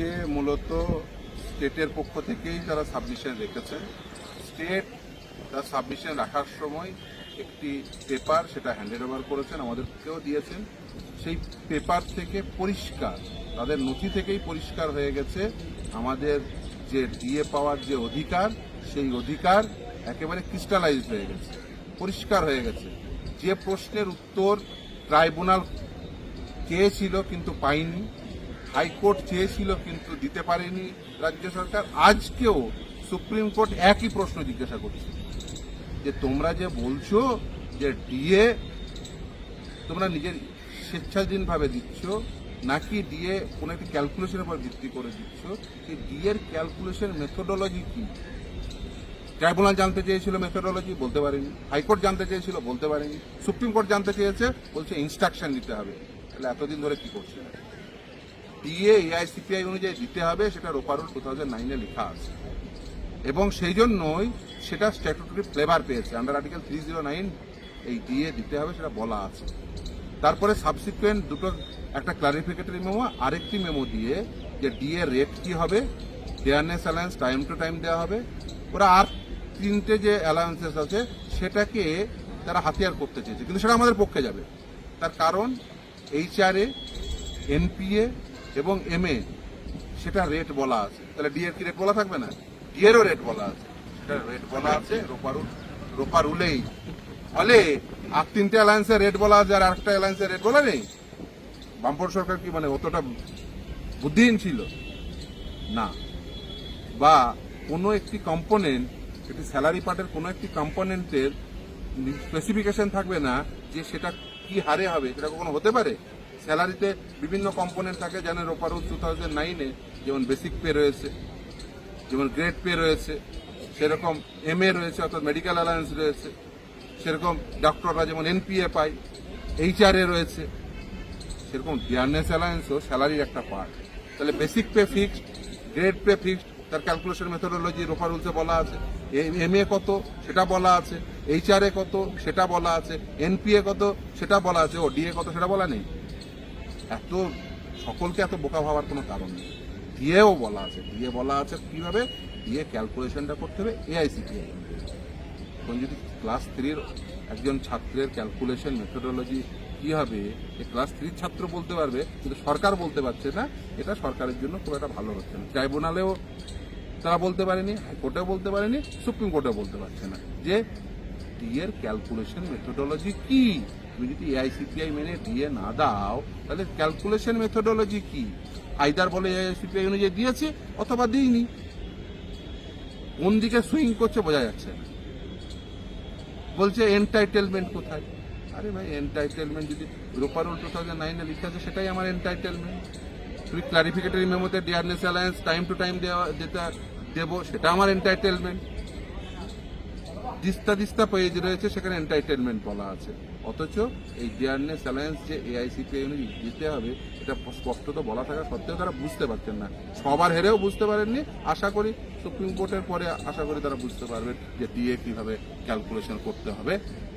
আজকে মূলত স্টেটের পক্ষ থেকেই তারা সাবমিশন রেখেছে, স্টেট তার সাবমিশন রাখার সময় একটি পেপার সেটা হ্যান্ডেড ওভার করেছেন, আমাদেরকেও দিয়েছেন। সেই পেপার থেকে পরিষ্কার, তাদের নথি থেকেই পরিষ্কার হয়ে গেছে, আমাদের যে ডিএ পাওয়ার যে অধিকার, সেই অধিকার একেবারে ক্রিস্টালাইজ হয়ে গেছে, পরিষ্কার হয়ে গেছে। যে প্রশ্নের উত্তর ট্রাইব্যুনাল চেয়েছিল কিন্তু পাইনি হাইকোর্ট চেয়েছিল কিন্তু দিতে পারেনি রাজ্য সরকার। আজকেও সুপ্রিম কোর্ট একই প্রশ্ন জিজ্ঞাসা করছে যে তোমরা যে বলছো যে ডিএ তোমরা নিজের স্বেচ্ছাধীনভাবে দিচ্ছ, নাকি ডিএ কোনো একটি ক্যালকুলেশনের উপর ভিত্তি করে দিচ্ছ যে ডিএর ক্যালকুলেশন মেথোডোলজি কি? ট্রাইব্যুনাল জানতে চেয়েছিল মেথোডোলজি বলতে পারেনি। হাইকোর্ট জানতে চেয়েছিল, বলতে পারেনি। সুপ্রিম কোর্ট জানতে চেয়েছে, বলছে ইনস্ট্রাকশন দিতে হবে। তাহলে এতদিন ধরে কি করছে? ডিএ এআইসিপিআই অনুযায়ী দিতে হবে সেটা রোপারুল টু থাউজেন্ড নাইনে লেখা আছে। এবং সেই জন্যই সেটা স্ট্যাটুটরি ফ্লেভার পেয়েছে। Under article three zero nine এই ডিএ দিতে হবে, সেটা বলা আছে। তারপরে সাবসিকুয়েন্ট দুটো একটা ক্লারিফিকেটরি মেমো আরেকটি মেমো দিয়ে যে ডিএ রেট কি হবে fairness allowance time to time দেওয়া হবে। ওরা আর তিনটে যে অ্যালায়েন্সেস আছে, সেটাকে তারা হাতিয়ার করতে চেয়েছে। কিন্তু সেটা আমাদের পক্ষে যাবে। তার কারণ এইচআরএ এনপিএ এবং এমএ সেটা রেট বলা আছে। তাহলে ডি এর কি রেট বলা থাকবে না? ডি এরও রেট বলা আছে। সেটা রেট বলা আছে রোপারু রোপারুলেই ফলে আর তিনটে অ্যালায়েন্সের রেট বলা আছে আর আরেকটা অ্যালায়েন্সের রেট বলা নেই। বামপট সরকার কি মানে অতটা বুদ্ধিহীন ছিল? না। বা কোনো একটি কম্পোনেন্ট একটি স্যালারি পার্টের কোনো একটি কম্পোনেন্টের স্পেসিফিকেশন থাকবে না যে সেটা কি হারে হবে, সেটা কখনো হতে পারে? স্যালারিতে বিভিন্ন কম্পোনেন্ট থাকে যেন রোপারুল টু থাউজেন্ড নাইনে যেমন বেসিক পে রয়েছে, যেমন গ্রেড পে রয়েছে, সেরকম এম এ রয়েছে, অর্থাৎ মেডিকেল অ্যালায়েন্স রয়েছে, সেরকম ডক্টররা যেমন এনপিএ পায় এইচআরএ রয়েছে, সেরকম ডিয়ারনেস অ্যালায়েন্সও স্যালারির একটা পার্ট তাহলে basic pay fixed grade pay fixed তার ক্যালকুলেশন মেথোডোলজি রোফার রুলসে বলা আছে এম এ কত, সেটা বলা আছে এইচআরএ কত, সেটা বলা আছে এনপিএ কত, সেটা বলা আছে ও ডিএ কত, সেটা বলা নেই। এত, সকলকে এত বোকা ভাবার কোনো কারণ নেই। ডিএও বলা আছে ডিএ বলা আছে কীভাবে? ডিএ ক্যালকুলেশনটা করতে হবে এআইসিপিআই এখন যদি ক্লাস থ্রির একজন ছাত্রের ক্যালকুলেশন মেথোডোলজি কী হবে? এ ক্লাস থ্রির ছাত্র বলতে পারবে, কিন্তু সরকার বলতে পারছে না। এটা সরকারের জন্য খুব একটা ভালো হচ্ছে না। ট্রাইব্যুনালেও তারা বলতে পারেনি, হাইকোর্টেও বলতে পারেনি, সুপ্রিম কোর্টেও বলতে পারছে না যে ডিএর ক্যালকুলেশন মেথোডোলজি কি? তুমি যদি এআইসিপিআই মেনে ডিএ না দাও, তাহলে ক্যালকুলেশন মেথোডোলজি কি? আইদার বলে এআইসিপিআই অনুযায়ী দিয়েছে অথবা দিইনি। কোন দিকে সুইং করছে বোঝা যাচ্ছে না। বলছে এন্টাইটেলমেন্ট কোথায়? আরে ভাই এন্টাইটেলমেন্ট যদি রোপারোল টু থাউজেন্ড নাইনে লিখে আছে, সেটাই আমার এন্টাইটেলমেন্ট তুমি clarificatory মেমোতে dearness allowance time to time দেওয়া, যেটা দেবো, সেটা আমার এন্টাইটেলমেন্ট দিস্তা দিস্তা পেজ রয়েছে, সেখানে এন্টারটেনমেন্ট বলা আছে। অথচ এই ডিয়ারনেস অ্যালায়েন্স যে এআইসিপিআই দিতে হবে, এটা স্পষ্টত বলা থাকা সত্ত্বেও তারা বুঝতে পারছেন না। সবার হেরেও বুঝতে পারেননি। আশা করি সুপ্রিম কোর্টের পরে আশা করি তারা বুঝতে পারবেন যে ডিএ কীভাবে ক্যালকুলেশন করতে হবে।